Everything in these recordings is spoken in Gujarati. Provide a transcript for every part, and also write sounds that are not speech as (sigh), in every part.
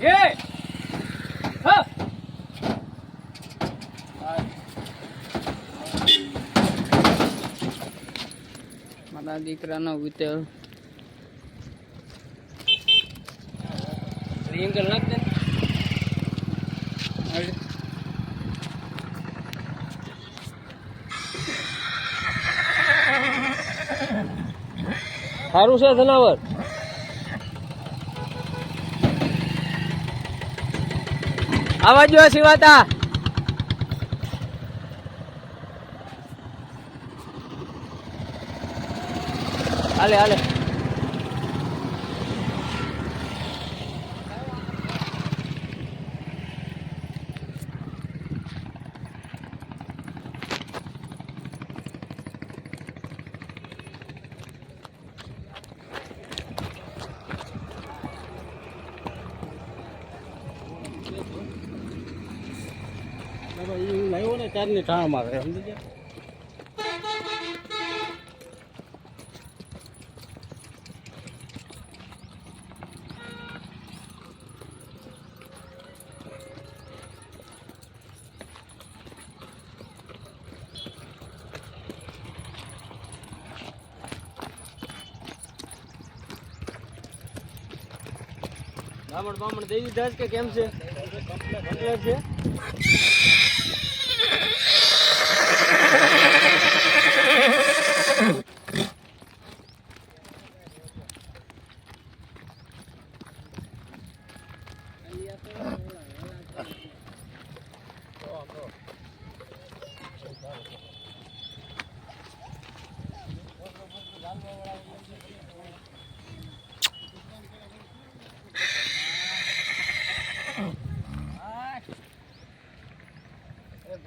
એ! હા. મારા દીકરાનો નાખ દે. સારું છે જનાવર? આવા જો શિવાતા. હાલે હાલે. લાવ્યો ને ચારની ઠાણ મારે, સમજી ગયા? બામણ બામણ દઈ દીધા કે કેમ છે છે? Mm-hmm. (laughs)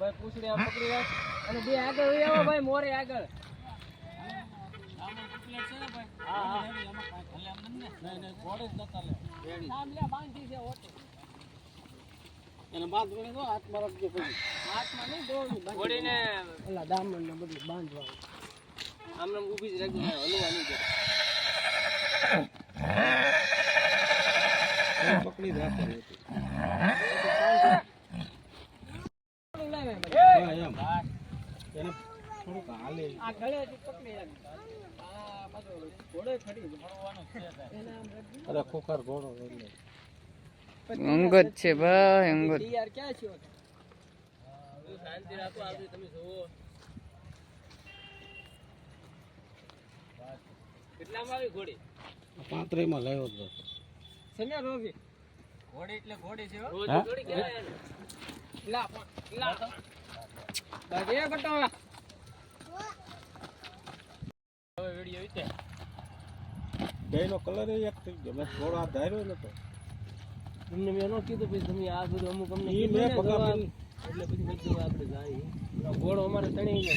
ભાઈ પૂછડી આ પકડી રાખ. અને બે આગળ વહી આવો ભાઈ મોરે આગળ. હા હા બાંધી છે ઓટો એને બાંધણી તો હાથ મારા જે પછી હાથમાં નહીં દોડવું ઘોડીને ઓલા દામણ ને બધું બાંધવા આમ ઊભી જ રાખજો હલવા નહીં દે. પકડી રાખે આ એમ એને પકડી આ બાજુ ઘોડો ખડી ભણવાનો છે એને આમ રાખજો. અરે ખોખર ઘોડો અંગત છે ભાઈ અંગત. યાર ક્યાં છો શાંતિ રાખો આગળ તમે જોવો કેટલામાં આવી ઘોડી? પાંત્રીમાં લાવ્યો જ સને રોગી ઘોડી એટલે ઘોડી છે હો. ઘોડી કેવાય લા લા. બાજે બટાવા હવે વિડિયો વિતે બેનો કલર એક થઈ ગયો. મેં થોડો હાથ ધાર્યો નતો તમને મેં ન કીધું પછી તમે આ બધું અમુક અમને કીધું ને. એટલે પછી મેં કીધું આપણે જાય ઘોડો અમારે તણી ગયો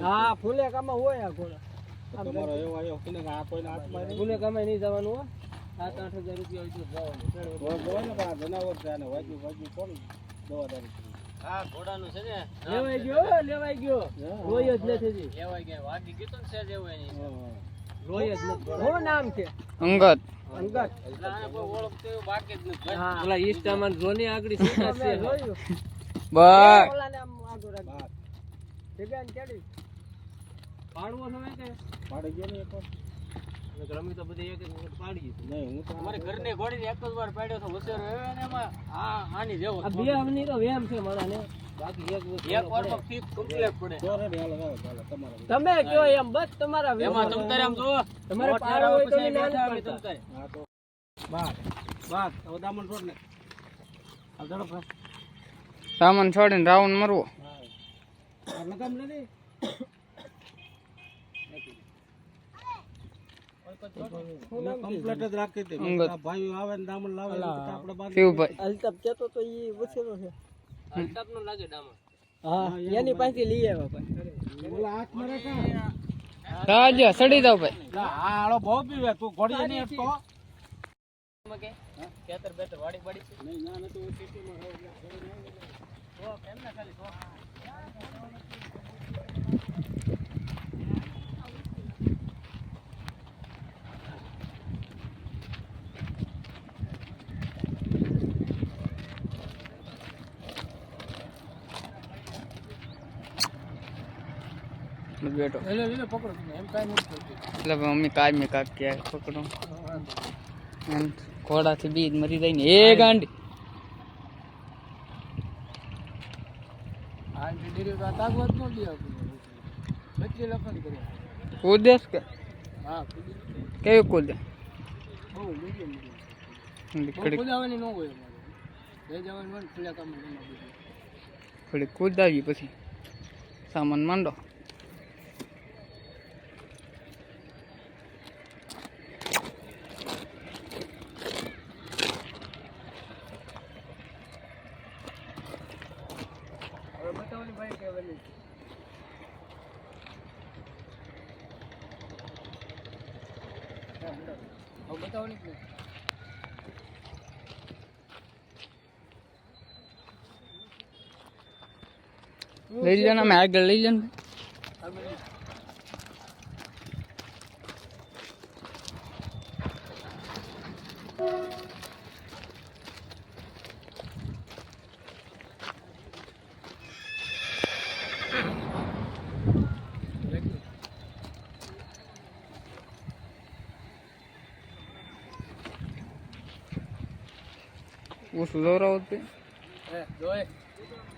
હા ફૂલેકામાં હોય આ ઘોડા. તો તમારો એવો આવ્યો આ કોઈને હાથમાં નહીં ફૂલેકામાં નહીં જવાનું હોય સાત આઠ હજાર રૂપિયા હોય તો જવાનું. તો પણ આ જનાવર કોણ? કરી હા ઘોડાનું છે ને? લેવાઈ ગયો લેવાઈ ગયો. રોય જ નથી લેવાઈ ગયા. વાગી ગયો તો ને સેજ એવું એની હા, જ નથી. શું નામ છે? અંગત. અંગત. બાકી જ નથી. ઓલા ઈસ્ટામાં જોની આગળ સીધા છે. બસ ઓલાને આમ આગળ રાખ બાર. જગ્યાને કેડી? પાડવો સમય કે? પાડી ગયો ને એક વાર. રમી તો બધી એક એક વખત પાડી નહીં હું તો અમારે ઘરની ઘોડી એક જ વાર પાડ્યો તો હોશિયાર રહ્યો ને એમાં આ આની જેવો બે આમની તો વેમ છે મારાને. બાકી એક એક કમ્પ્લીટ પડે. તો હાલો હાલો તમારે તમે કયો એમ બસ તમારા એમાં તમ તારે આમ જો તમારે પાડો હોય તો ના પાડતા. હા તો બાર બાર હવે દામણ છોડ ને આ ઝડપ રાખ. સામાન છોડીને રાઉન્ડ મરવો. હા. લગામ લે કમ્પ્લેટ જ રાખી દે. અંગત. આવે ને દામણ લાવે આપણે બાંધી શિવભાઈ અલ્તાપ કેતો તો ઈ વછેરો છે. અલ્તાપ નો લાગે ડામા હા એની પાસે લઈ આવ્યા ભાઈ. ઓલા હાથ મારે કાં? રાજા સડી જાવ ભાઈ. આ આળો બહુ પીવે. તું ઘોડી નહીં હટતો ખેતર બેતર વાડી વાડી નહીં ના નથી સિટીમાં ના ખાલી બેઠો એટલે મમ્મી કાયમી કાક ક્યાંય પકડો. એમ ઘોડાથી બીજ મરી જાય ને એ ગાંડી. આ આ કૂદેશ કે? કેવું કુદે કેવી કૂદે બહુ મીડિયમ મીડિયમ. બહુ ઘડીક કુદાવાની ન હોય અમારે એ જવાનું હોય ને ખુલ્લા કામ ન હોય. ઘડીક કૂદાવી પછી સામાન માંડો હવે બતાવવાની ભાઈ કે હવે. બતાવો. હવે બતાવવાની જ લઈ લેના ને અમે આગળ લઈ લો દાદા હવે મેં તો.